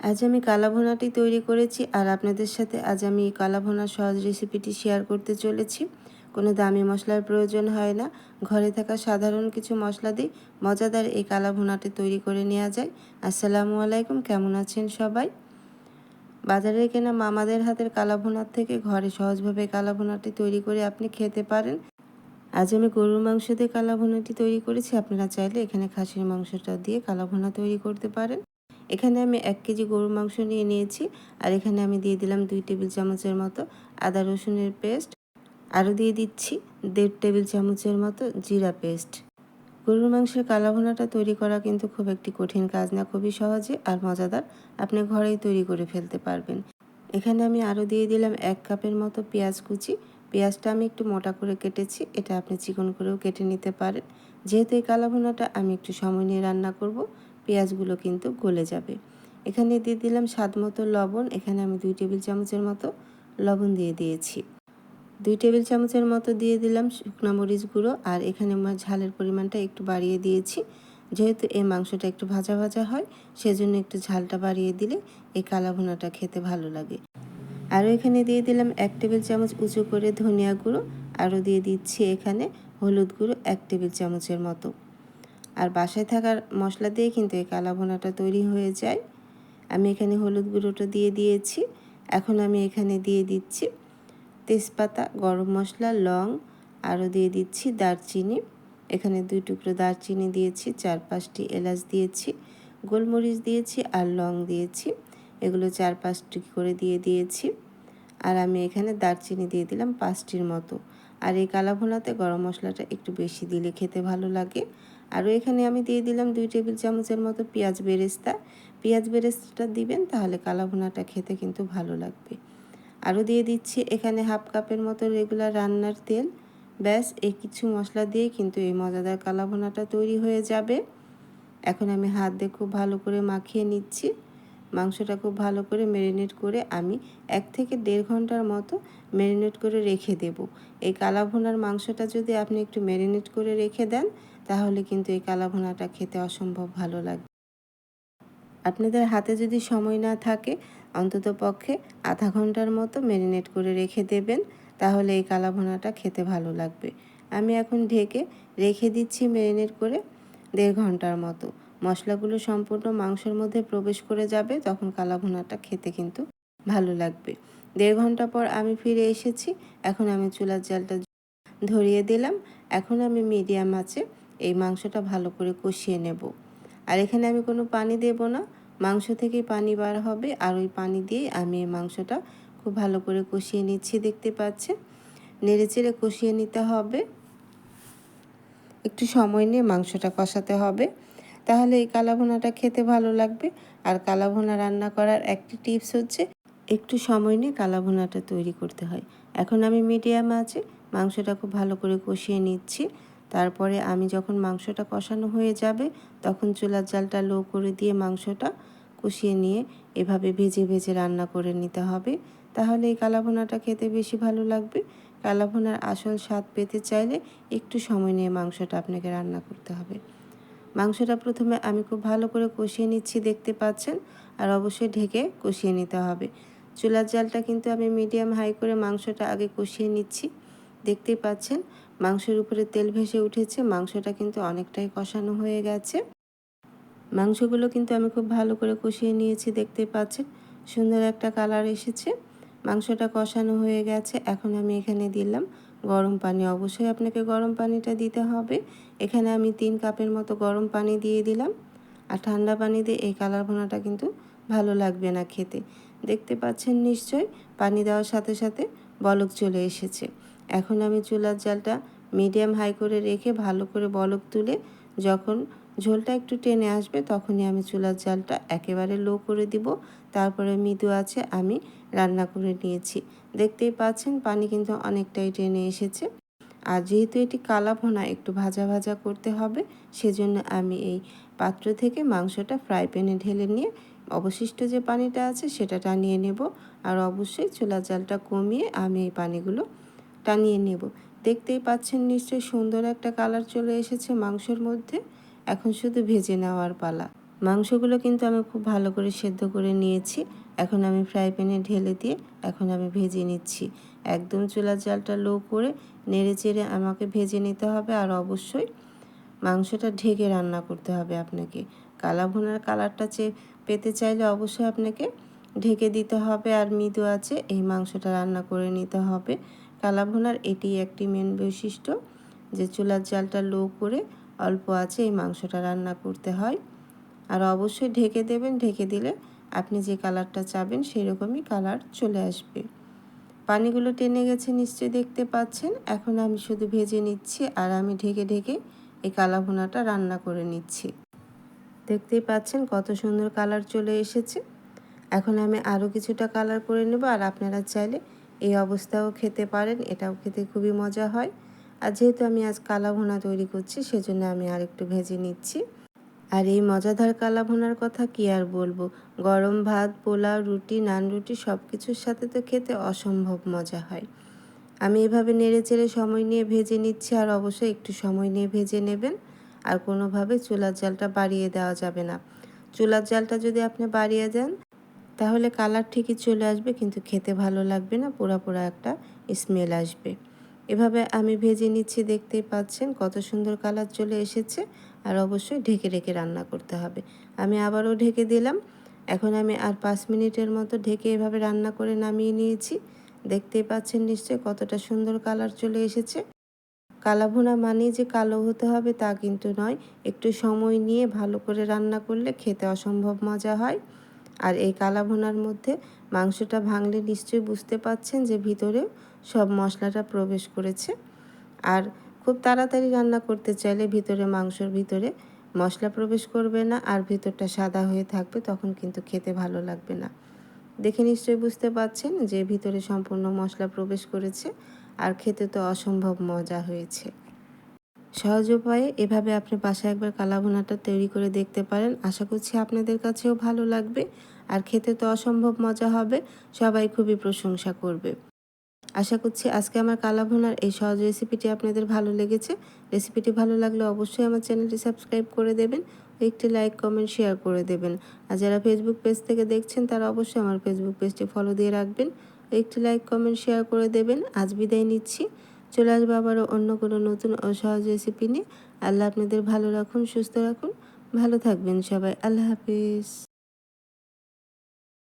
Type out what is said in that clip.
আজ আমি কালা ভুনাটি তৈরি করেছি আর আপনাদের সাথে আজ আমি এই কালা ভুনার সহজ রেসিপিটি শেয়ার করতে চলেছি। কোনো দামি মশলার প্রয়োজন হয় না। ঘরে থাকা সাধারণ কিছু মশলা দিয়ে মজাদার এই কালা ভুনাটি তৈরি করে নেওয়া যায়। আসসালামু আলাইকুম, কেমন আছেন সবাই? বাজারে কেনা মামাদের হাতের কালা ভুনার থেকে ঘরে সহজভাবে কালা ভুনাটি তৈরি করে আপনি খেতে পারেন। আজ আমি গরুর মাংস দিয়ে কালা ভুনাটি তৈরি করেছি। আপনারা চাইলে এখানে খাসির মাংসটা দিয়ে কালা ভুনা তৈরি করতে পারেন। এখানে আমি এক কেজি গরুর মাংস নিয়ে নিয়েছি, আর এখানে আমি দিয়ে দিলাম দুই টেবিল চামচের মতো আদা রসুনের পেস্ট, আরও দিয়ে দিচ্ছি দেড় টেবিল চামচের মতো জিরা পেস্ট। গরুর মাংসের কালা ভুনাটা তৈরি করা কিন্তু খুব একটি কঠিন কাজ না, খুবই সহজে আর মজাদার। আপনি ঘরেই তৈরি করে ফেলতে পারবেন। এখানে আমি আরও দিয়ে দিলাম এক কাপের মতো পেঁয়াজ কুচি। পেঁয়াজটা আমি একটু মোটা করে কেটেছি, এটা আপনি চিকন করেও কেটে নিতে পারেন। যেহেতু এই কালা ভুনাটা আমি একটু সময় নিয়ে রান্না করব পেঁয়াজগুলো কিন্তু গলে যাবে। এখানে দিয়ে দিলাম স্বাদ মতো লবণ। এখানে আমি দুই টেবিল চামচের মতো লবণ দিয়ে দিয়েছি। দুই টেবিল চামচের মতো দিয়ে দিলাম শুকনো মরিচ গুঁড়ো। আর এখানে আমার ঝালের পরিমাণটা একটু বাড়িয়ে দিয়েছি। যেহেতু এই মাংসটা একটু ভাজা ভাজা হয়, সেজন্য একটু ঝালটা বাড়িয়ে দিলে এই কালা ভুনাটা খেতে ভালো লাগে। আরও এখানে দিয়ে দিলাম এক টেবিল চামচ উঁচু করে ধনিয়া গুঁড়ো। আরও দিয়ে দিচ্ছি এখানে হলুদ গুঁড়ো এক টেবিল চামচের মতো। আর বাসায় থাকার মশলা দিয়ে কিন্তু এই কালা ভুনাটা তৈরি হয়ে যায়। আমি এখানে হলুদ গুঁড়োটা দিয়ে দিয়েছি। এখন আমি এখানে দিয়ে দিচ্ছি তেজপাতা, গরম মশলা, লং, আরও দিয়ে দিচ্ছি দারচিনি। এখানে দুই টুকরো দারচিনি দিয়েছি, চার পাঁচটি এলাচ দিয়েছি, গোলমরিচ দিয়েছি আর লং দিয়েছি। এগুলো চার পাঁচটি করে দিয়ে দিয়েছি। আর আমি এখানে দারচিনি দিয়ে দিলাম পাঁচটির মতো। আর এই কালা ভুনাতে গরম মশলাটা একটু বেশি দিলে খেতে ভালো লাগে। আরও এখানে আমি দিয়ে দিলাম দুই টেবিল চামচের মতো পেঁয়াজ বেরেস্তা। পেঁয়াজ বেরেস্তাটা দিবেন তাহলে কালা ভুনাটা খেতে কিন্তু ভালো লাগবে। আরও দিয়ে দিচ্ছি এখানে হাফ কাপের মতো রেগুলার রান্নার তেল। ব্যাস, এই কিছু মশলা দিয়ে কিন্তু এই মজাদার কালা ভুনাটা তৈরি হয়ে যাবে। এখন আমি হাত দিয়ে খুব ভালো করে মাখিয়ে নিচ্ছি। মাংসটা খুব ভালো করে ম্যারিনেট করে আমি এক থেকে দেড় ঘণ্টার মতো ম্যারিনেট করে রেখে দেব। এই কালা ভুনার মাংসটা যদি আপনি একটু ম্যারিনেট করে রেখে দেন তাহলে কিন্তু এই কালা ভুনাটা খেতে অসম্ভব ভালো লাগবে। আপনাদের হাতে যদি সময় না থাকে, অন্তত পক্ষে আধা ঘণ্টার মতো ম্যারিনেট করে রেখে দেবেন, তাহলে এই কালা ভুনাটা খেতে ভালো লাগবে। আমি এখন ঢেকে রেখে দিচ্ছি ম্যারিনেট করে দেড় ঘণ্টার মতো। মশলাগুলো সম্পূর্ণ মাংসের মধ্যে প্রবেশ করে যাবে, তখন কালা ভুনাটা খেতে কিন্তু ভালো লাগবে। দেড় ঘণ্টা পর আমি ফিরে এসেছি, এখন আমি চুলার জালটা ধরিয়ে দিলাম। এখন আমি মিডিয়াম আছে এই মাংসটা ভালো করে কষিয়ে নেব। আর এখানে আমি কোনো পানি দেব না। মাংস থেকেই পানি বার হবে। আর ওই পানি দিয়ে আমি এই মাংসটা খুব ভালো করে কষিয়ে নিচ্ছি, দেখতে পাচ্ছেন? নেড়ে চেড়ে কষিয়ে নিতে হবে। একটু সময় নিয়ে মাংসটা কষাতে হবে। তাহলে এই কালাভুনাটা খেতে ভালো লাগবে। আর কালাভোনা রান্না করার একটি টিপস হচ্ছে, একটু সময় নিয়ে কালাভুনাটা তৈরি করতে হয়। এখন আমি মিডিয়াম আছে মাংসটা খুব ভালো করে কষিয়ে নিচ্ছি। তারপরে আমি যখন মাংসটা কষানো হয়ে যাবে, তখন চুলার জালটা লো করে দিয়ে মাংসটা কষিয়ে নিয়ে এভাবে ভেজে ভেজে রান্না করে নিতে হবে। তাহলে এই কালাভুনাটা খেতে বেশি ভালো লাগবে। কালাভুনার আসল স্বাদ পেতে চাইলে একটু সময় নিয়ে মাংসটা আপনাকে রান্না করতে হবে। মাংসটা প্রথমে আমি খুব ভালো করে কষিয়ে নিচ্ছি, দেখতে পাচ্ছেন? আর অবশ্যই ঢেকে কষিয়ে নিতে হবে। চুলার জালটা কিন্তু আমি মিডিয়াম হাই করে মাংসটা আগে কষিয়ে নিচ্ছি। দেখতেই পাচ্ছেন? মাংসের উপরে তেল ভেসে উঠেছে, মাংসটা কিন্তু অনেকটাই কষানো হয়ে গেছে। মাংসগুলো কিন্তু আমি খুব ভালো করে কষিয়ে নিয়েছি, দেখতে পাচ্ছেন? সুন্দর একটা কালার এসেছে। মাংসটা কষানো হয়ে গেছে, এখন আমি এখানে দিলাম গরম পানি। অবশ্যই আপনাকে গরম পানিটা দিতে হবে। এখানে আমি তিন কাপের মতো গরম পানি দিয়ে দিলাম। আর ঠান্ডা পানি দিয়ে এই কালার ভোনাটা কিন্তু ভালো লাগবে না খেতে। দেখতে পাচ্ছেন নিশ্চয় পানি দেওয়ার সাথে সাথে বলক চলে এসেছে। এখন আমি চুলার জালটা মিডিয়াম হাই করে রেখে ভালো করে বলক তুলে যখন ঝোলটা একটু টেনে আসবে তখনই আমি চুলার জালটা একেবারে লো করে দিব। তারপরে মৃদু আছে আমি রান্না করে নিয়েছি। দেখতেই পাচ্ছেন পানি কিন্তু অনেকটাই টেনে এসেছে। আর যেহেতু এটি কালা ভোনা, একটু ভাজা ভাজা করতে হবে, সেজন্য আমি এই পাত্র থেকে মাংসটা ফ্রাই প্যানে ঢেলে নিয়ে অবশিষ্ট যে পানিটা আছে সেটা টানিয়ে নেব। আর অবশ্যই চুলা জালটা কমিয়ে আমি এই পানিগুলো টানিয়ে নেব। দেখতেই পাচ্ছেন নিশ্চয়ই সুন্দর একটা কালার চলে এসেছে মাংসের মধ্যে। এখন শুধু ভেজে নেওয়ার পালা। মাংসগুলো কিন্তু আমি খুব ভালো করে সেদ্ধ করে নিয়েছি। এখন আমি ফ্রাই প্যানে ঢেলে দিয়ে এখন আমি ভেজে নিচ্ছি। একদম চুলার জালটা লো করে নেড়ে চেড়ে আমাকে ভেজে নিতে হবে আর অবশ্যই মাংসটা ঢেকে রান্না করতে হবে আপনাকে। কালা ভুনার কালারটা চে পেতে চাইলে অবশ্যই আপনাকে ঢেকে দিতে হবে আর মৃদু আছে এই মাংসটা রান্না করে নিতে হবে। কালা ভুনার এটি একটি মেন বৈশিষ্ট্য যে চুলার জালটা লো করে অল্প আছে এই মাংসটা রান্না করতে হয়। আর অবশ্যই ঢেকে দেবেন, ঢেকে দিলে আপনি যে কালারটা চাবেন সেরকমই কালার চলে আসবে। পানিগুলো টেনে গেছে নিশ্চয়ই দেখতে পাচ্ছেন। এখন আমি শুধু ভেজে নিচ্ছি আর আমি ঢেকে ঢেকে এই কালা ভুনাটা রান্না করে নিচ্ছি। দেখতেই পাচ্ছেন কত সুন্দর কালার চলে এসেছে। এখন আমি আরও কিছুটা কালার করে নেব আর আপনারা চাইলে এই অবস্থাও খেতে পারেন, এটাও খেতে খুবই মজা হয়। আর যেহেতু আমি আজ কালা ভুনা তৈরি করছি, সেজন্য আমি আর একটু ভেজে নিচ্ছি। আর এই মজাদার কালা ভুনার কথা কি আর বলব? গরম ভাত, পোলাও, রুটি, নান রুটি সব কিছুর সাথে তো খেতে অসম্ভব মজা হয়। আমি এভাবে নেড়ে চেড়ে সময় নিয়ে ভেজে নিচ্ছি, আর অবশ্যই একটু সময় নিয়ে ভেজে নেবেন। আর কোনোভাবে চুলার জালটা বাড়িয়ে দেওয়া যাবে না। চুলার জালটা যদি আপনি বাড়িয়ে দেন তাহলে কালার ঠিকই চলে আসবে, কিন্তু খেতে ভালো লাগবে না, পোড়া পোড়া একটা স্মেল আসবে। এভাবে আমি ভেজে নিচ্ছি, দেখতেই পাচ্ছেন কত সুন্দর কালার চলে এসেছে, আর অবশ্যই ঢেকে ঢেকে রান্না করতে হবে। আমি আবারও ঢেকে দিলাম, এখন আমি আর পাঁচ মিনিটের মতো ঢেকে এভাবে রান্না করে নামিয়ে নিয়েছি। দেখতেই পাচ্ছেন নিশ্চয়ই কতটা সুন্দর কালার চলে এসেছে। কালা ভুনা মানেই যে কালো হতে হবে তা কিন্তু নয়, একটু সময় নিয়ে ভালো করে রান্না করলে খেতে অসম্ভব মজা হয়। আর এই কালা ভুনার মধ্যে মাংসটা ভাঙলে নিশ্চয়ই বুঝতে পাচ্ছেন যে ভিতরে সব মশলাটা প্রবেশ করেছে। আর খুব তাড়াতাড়ি রান্না করতে চাইলে ভিতরে মাংসর ভিতরে মশলা প্রবেশ করবে না আর ভিতরটা সাদা হয়ে থাকবে, তখন কিন্তু খেতে ভালো লাগবে না। দেখে নিশ্চয়ই বুঝতে পাচ্ছেন যে ভিতরে সম্পূর্ণ মশলা প্রবেশ করেছে, আর খেতে তো অসম্ভব মজা হয়েছে। সহজ উপায়ে এভাবে আপনি বাসায় একবার কালা ভুনাটা তৈরি করে দেখতে পারেন। আশা করছি আপনাদের কাছেও ভালো লাগবে। আর খেতে তো অসম্ভব মজা হবে। সবাই খুবই প্রশংসা করবে। আশা করছি আজকে আমার কালা ভুনার এই সহজ রেসিপিটি আপনাদের ভালো লেগেছে। রেসিপিটি ভালো লাগলে অবশ্যই আমার চ্যানেলটি সাবস্ক্রাইব করে দেবেন। একটি লাইক, কমেন্ট, শেয়ার করে দেবেন। আর যারা ফেসবুক পেজ থেকে দেখছেন, তারা অবশ্যই আমার ফেসবুক পেজটি ফলো দিয়ে রাখবেন। একটি লাইক, কমেন্ট, শেয়ার করে দেবেন। আজ বিদায় নিচ্ছি। চলে আসব আবারও অন্য কোনো নতুন ও সহজ রেসিপি নিয়ে। আল্লাহ আপনাদের ভালো রাখুন, সুস্থ রাখুন। ভালো থাকবেন সবাই। আল্লাহ হাফিজ।